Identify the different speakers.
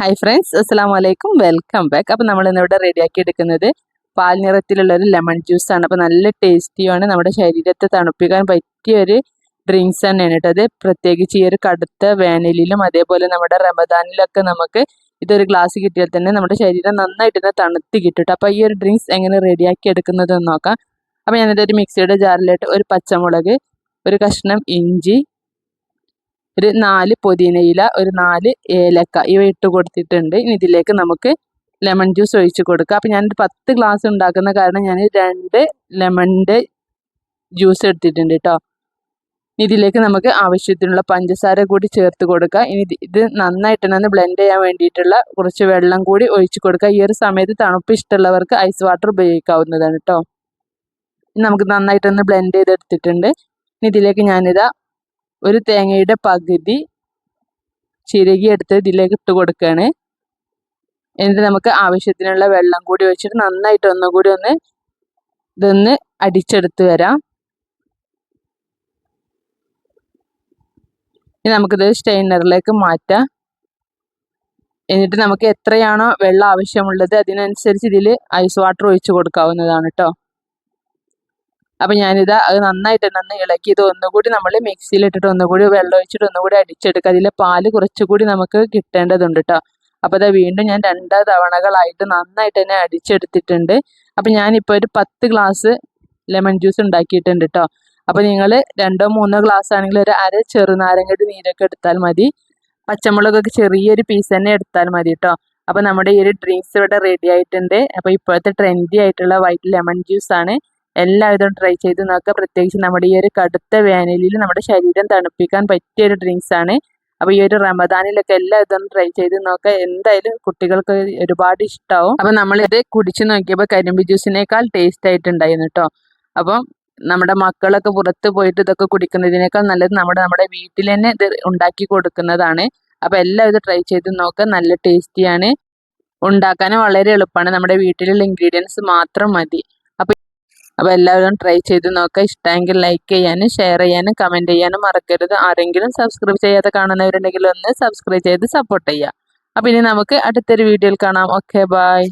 Speaker 1: Hi friends അസ്സാം വലൈക്കും welcome back അപ്പോൾ നമ്മൾ ഇന്നിവിടെ റെഡിയാക്കി എടുക്കുന്നത് പാൽ നിറത്തിലുള്ള ഒരു ലെമൺ ജ്യൂസാണ് അപ്പോൾ നല്ല ടേസ്റ്റിയാണ് നമ്മുടെ ശരീരത്തെ തണുപ്പിക്കാൻ പറ്റിയ ഒരു ഡ്രിങ്ക്സ് തന്നെയാണ് കേട്ടോ അത് പ്രത്യേകിച്ച് ഈ ഒരു കടുത്ത വേനലിലും അതേപോലെ നമ്മുടെ റമദാനിലൊക്കെ നമുക്ക് ഇതൊരു ഗ്ലാസ് കിട്ടിയാൽ തന്നെ നമ്മുടെ ശരീരം നന്നായിട്ട് തന്നെ തണുത്ത് കിട്ടും അപ്പോൾ ഈ ഒരു ഡ്രിങ്ക്സ് എങ്ങനെ റെഡിയാക്കി എടുക്കുന്നതെന്ന് നോക്കാം. അപ്പോൾ ഞാനിതൊരു മിക്സിയുടെ ജാറിലായിട്ട് ഒരു പച്ചമുളക് ഒരു കഷ്ണം ഇഞ്ചി ഒരു നാല് പുതിനയില ഒരു നാല് ഏലക്ക ഇവ ഇട്ട് കൊടുത്തിട്ടുണ്ട്. ഇനി ഇതിലേക്ക് നമുക്ക് ലെമൺ ജ്യൂസ് ഒഴിച്ച് കൊടുക്കുക അപ്പോൾ ഞാനൊരു പത്ത് ഗ്ലാസ് ഉണ്ടാക്കുന്ന കാരണം ഞാൻ രണ്ട് ലെമണിന്റെ ജ്യൂസ് എടുത്തിട്ടുണ്ട് കേട്ടോ ഇതിലേക്ക് നമുക്ക് ആവശ്യത്തിനുള്ള പഞ്ചസാര കൂടി ചേർത്ത് കൊടുക്കുക ഇനി ഇത് നന്നായിട്ട് തന്നെ ബ്ലെൻഡ് ചെയ്യാൻ വേണ്ടിയിട്ടുള്ള കുറച്ച് വെള്ളം കൂടി ഒഴിച്ച് കൊടുക്കുക ഈ ഒരു സമയത്ത് തണുപ്പ് ഇഷ്ടമുള്ളവർക്ക് ഐസ് വാട്ടർ ഉപയോഗിക്കാവുന്നതാണ് കേട്ടോ നമുക്ക് നന്നായിട്ടൊന്ന് ബ്ലെൻഡ് ചെയ്തെടുത്തിട്ടുണ്ട്. ഇതിലേക്ക് ഞാനിതാ ഒരു തേങ്ങയുടെ പകുതി ചിരകി എടുത്ത് ഇതിലേക്ക് ഇട്ട് കൊടുക്കുകയാണ് എന്നിട്ട് നമുക്ക് ആവശ്യത്തിനുള്ള വെള്ളം കൂടി വെച്ചിട്ട് നന്നായിട്ട് ഒന്നുകൂടി ഒന്ന് ഇതൊന്ന് അടിച്ചെടുത്ത് വരാം. ഇനി നമുക്കിത് സ്റ്റെയിനറിലേക്ക് മാറ്റാം. എന്നിട്ട് നമുക്ക് എത്രയാണോ വെള്ളം ആവശ്യമുള്ളത് അതിനനുസരിച്ച് ഇതിൽ ഐസ് വാട്ടർ ഒഴിച്ച് കൊടുക്കാവുന്നതാണ് കേട്ടോ അപ്പം ഞാനിത് അത് നന്നായിട്ട് നന്ന് ഇളക്കി ഇത് ഒന്നുകൂടി നമ്മൾ മിക്സിയിലിട്ടിട്ട് ഒന്നുകൂടി വെള്ളം ഒഴിച്ചിട്ട് ഒന്നുകൂടി അടിച്ചെടുക്കുക. അതിലെ പാൽ കുറച്ചുകൂടി നമുക്ക് കിട്ടേണ്ടതുണ്ട് കേട്ടോ അപ്പോൾ അത് വീണ്ടും ഞാൻ രണ്ട് തവണകളായിട്ട് നന്നായിട്ട് തന്നെ അടിച്ചെടുത്തിട്ടുണ്ട്. അപ്പം ഞാനിപ്പോൾ ഒരു പത്ത് ഗ്ലാസ് ലെമൺ ജ്യൂസ് ഉണ്ടാക്കിയിട്ടുണ്ട് കേട്ടോ അപ്പോൾ നിങ്ങൾ രണ്ടോ മൂന്നോ ഗ്ലാസ് ആണെങ്കിൽ ഒരു അര ചെറുനാരങ്ങയുടെ നീരൊക്കെ എടുത്താൽ മതി. പച്ചമുളകൊക്കെ ചെറിയൊരു പീസ് തന്നെ എടുത്താൽ മതി കേട്ടോ അപ്പോൾ നമ്മുടെ ഈ ഒരു ഡ്രിങ്ക്സ് ഇവിടെ റെഡി ആയിട്ടുണ്ട്. അപ്പോൾ ഇപ്പോഴത്തെ ട്രെൻഡി ആയിട്ടുള്ള വൈറ്റ് ലെമൺ ജ്യൂസ് ആണ്. എല്ലാവിധവും ട്രൈ ചെയ്ത്. നോക്കുക പ്രത്യേകിച്ച് നമ്മുടെ ഈ ഒരു കടുത്ത വേനലിൽ നമ്മുടെ ശരീരം തണുപ്പിക്കാൻ പറ്റിയ ഒരു ഡ്രിങ്ക്സ് ആണ്. അപ്പോൾ ഈ ഒരു റമദാനിലൊക്കെ എല്ലാം ട്രൈ ചെയ്ത്. നോക്കുക എന്തായാലും കുട്ടികൾക്ക് ഒരുപാട് ഇഷ്ടമാവും അപ്പോൾ ഇത് കുടിച്ചു നോക്കിയപ്പോൾ കരിമ്പ് ജ്യൂസിനേക്കാൾ ടേസ്റ്റ് ആയിട്ടുണ്ടായിരുന്നു കേട്ടോ അപ്പം നമ്മുടെ മക്കളൊക്കെ പുറത്ത് പോയിട്ട് ഇതൊക്കെ കുടിക്കുന്നതിനേക്കാൾ നല്ലത് നമ്മുടെ നമ്മുടെ വീട്ടിൽ തന്നെ ഇത് ഉണ്ടാക്കി കൊടുക്കുന്നതാണ്. അപ്പോൾ എല്ലാം ഇത് ട്രൈ ചെയ്ത്. നോക്കുക നല്ല ടേസ്റ്റിയാണ് ഉണ്ടാക്കാനും വളരെ എളുപ്പമാണ്. നമ്മുടെ വീട്ടിലുള്ള ഇൻഗ്രീഡിയൻസ് മാത്രം മതി. അപ്പോൾ എല്ലാവരും ട്രൈ ചെയ്ത് നോക്കുക ഇഷ്ടമെങ്കിൽ ലൈക്ക് ചെയ്യാനും ഷെയർ ചെയ്യാനും കമന്റ് ചെയ്യാനും മറക്കരുത്. ആരെങ്കിലും സബ്സ്ക്രൈബ് ചെയ്യാതെ കാണുന്നവരുണ്ടെങ്കിൽ ഒന്ന് സബ്സ്ക്രൈബ് ചെയ്ത് സപ്പോർട്ട് ചെയ്യുക. അപ്പോൾ ഇനി നമുക്ക് അടുത്തൊരു വീഡിയോയിൽ കാണാം. Okay bye